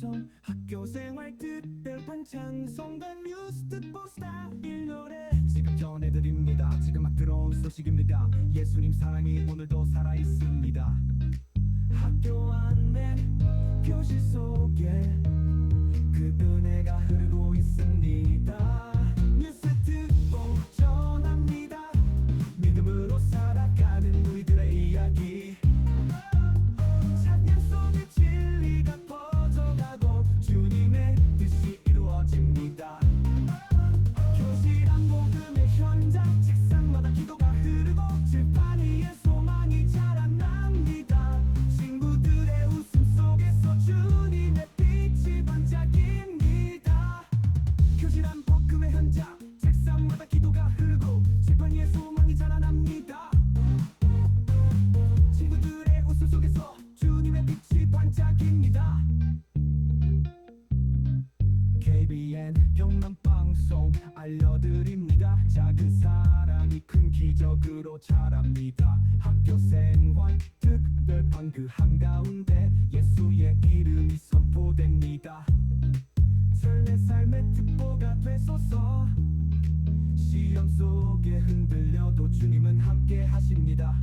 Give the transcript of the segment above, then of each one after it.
방송 학교 생활 특별판 찬송단 뉴스 듣고 스타일 노래. 지금 전해드립니다. 지금 막 들어온 소식입니다. 예수님 사랑이 오늘도 살아 자랍니다. 학교 생활 특별판 그 한가운데 예수의 이름이 선포됩니다. 설레 삶의 특보가 되소서. 시험 속에 흔들려도 주님은 함께 하십니다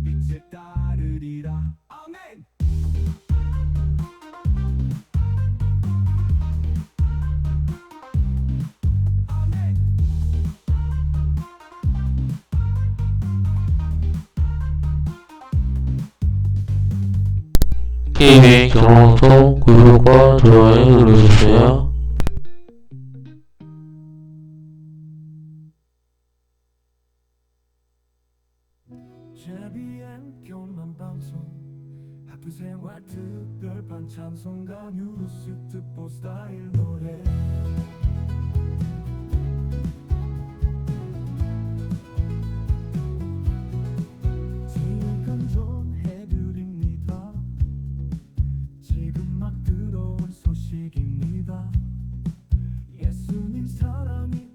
그 빛을 따르리라. 아멘. KBN 경험송 구독과 좋아요 눌러주세요. JBN 교만 방송. 학교생활 특별반 찬송가 뉴스 듣보 스타일 노래. 지금 전해드립니다. 지금 막 들어온 소식입니다. 예수님 사랑이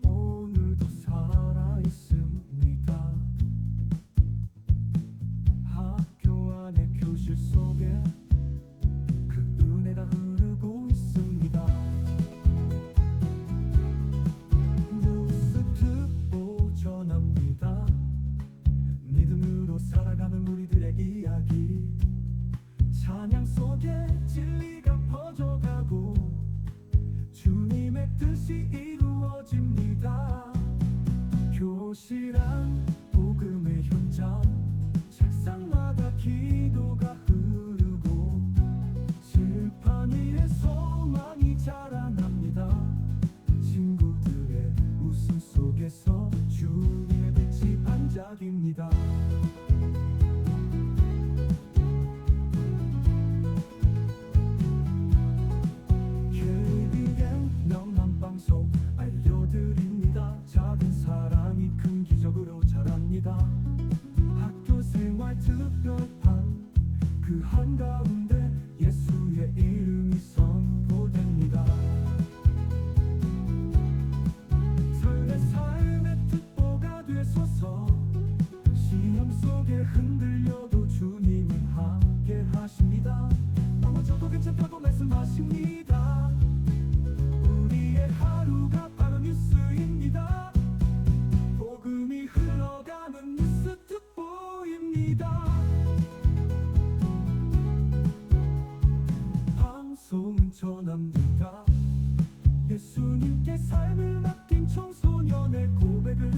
이야기. 찬양 속에 진리가 퍼져가고 주님의 뜻이 이루어집니다. 교실 안 특보입니다. 방송은 전합니다. 예수님께 삶을 맡긴 청소년의 고백을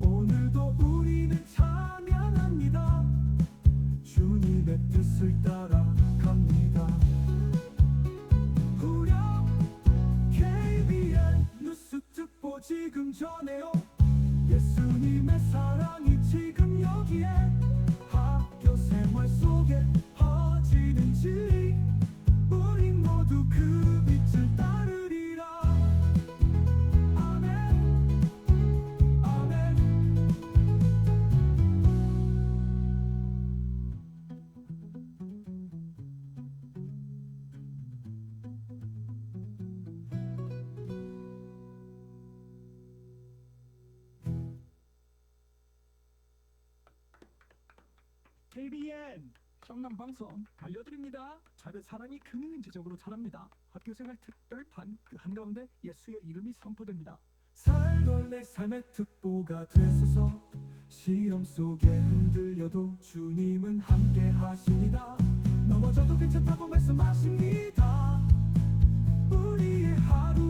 오늘도 우리는 찬양합니다. 주님의 뜻을 따라 갑니다. 후렴 KBN 뉴스 특보 지금 전해요. 예수님의 사랑 경남 방송 알려드립니다. 작은 사랑이 근인지적으로 자랍니다. 학교생활 특별판 그 한가운데 예수의 이름이 선포됩니다. 살던 내 삶의 특보가 되소서 시험 속에 흔들려도 주님은 함께 하십니다. 넘어져도 괜찮다고 말씀하십니다. 우리의 하루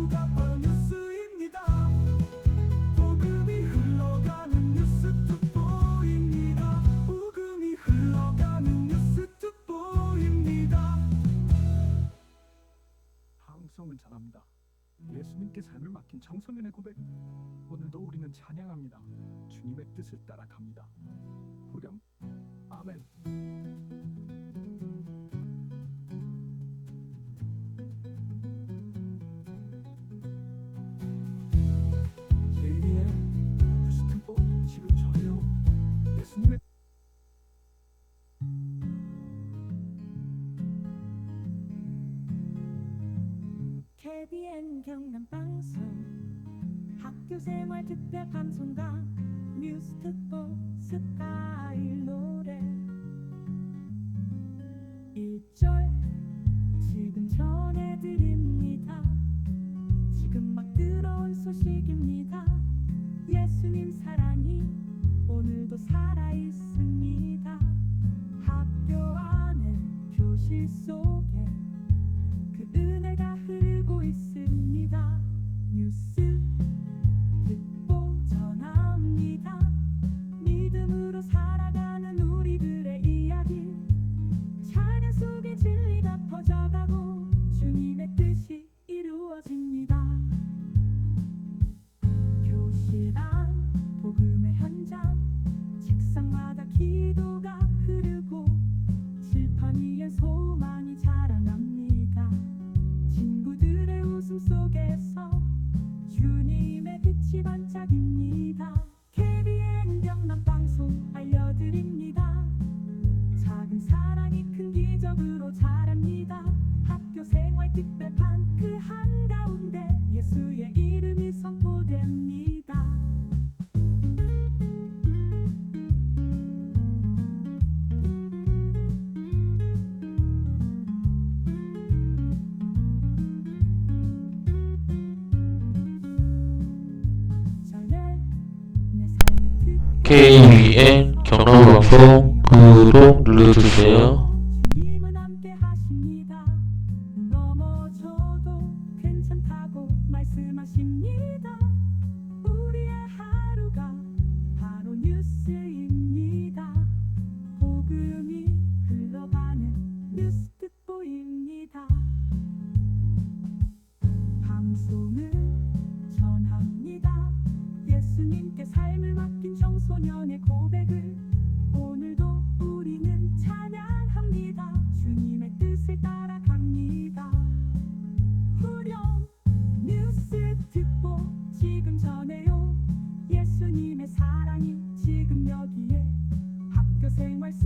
예수님께 삶을 맡긴 청소년의 고백. 오늘도 우리는 찬양합니다. 주님의 뜻을 따라갑니다. 후렴 아멘. KBN 경남 방송. 학교생활 특별 방송과 뉴스 특보 스타일 노래. 1절 지금 전해드립니다. 지금 막 들어온 소식입니다. 예수님 사랑이 오늘도 살아있습니다. 학교 안에 교실 속에 그 은혜가 흐르 특별판 그 이름이 선포됩니다. 삶의 특 KBN 경남방송 구독 눌러주세요.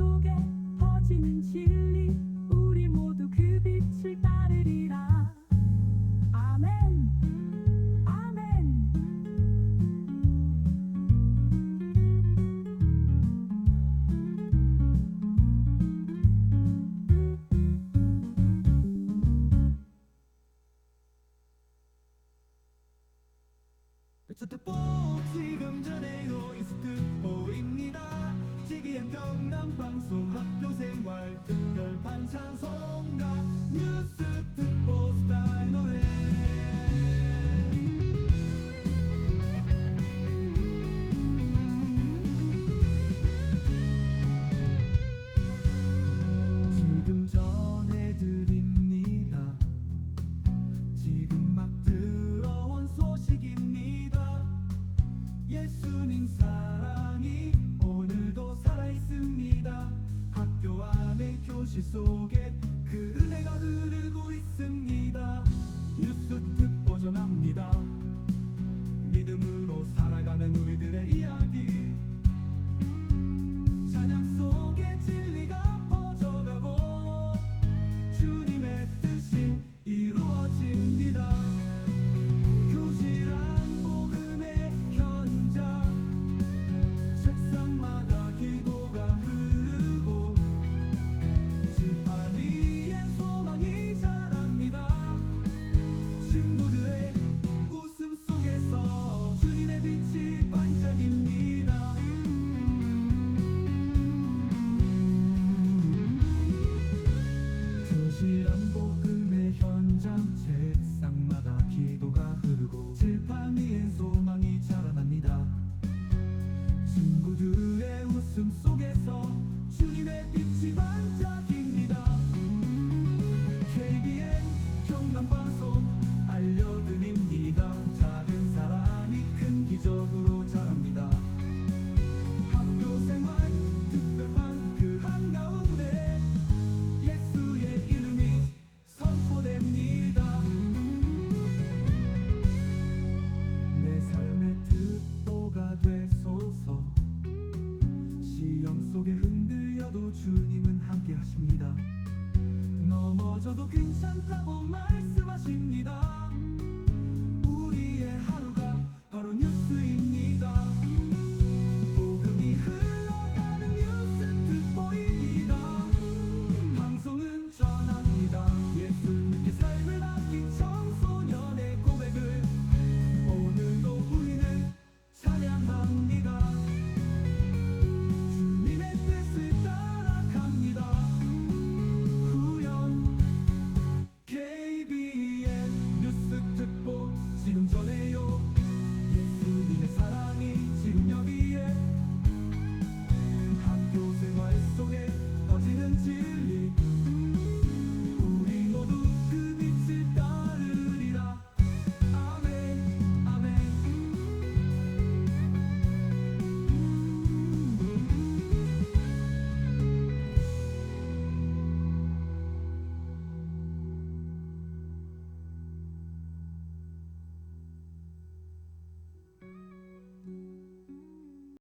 속에 퍼지는 진리 우리 모두 그 빛을 따르리라. 아멘. 뉴스특보 지금 전해요 뉴스특보입니다 지기엔 경남 방송 학교생활 특별판 찬송가 뉴스 특 저도 괜찮다고 말씀하십니다.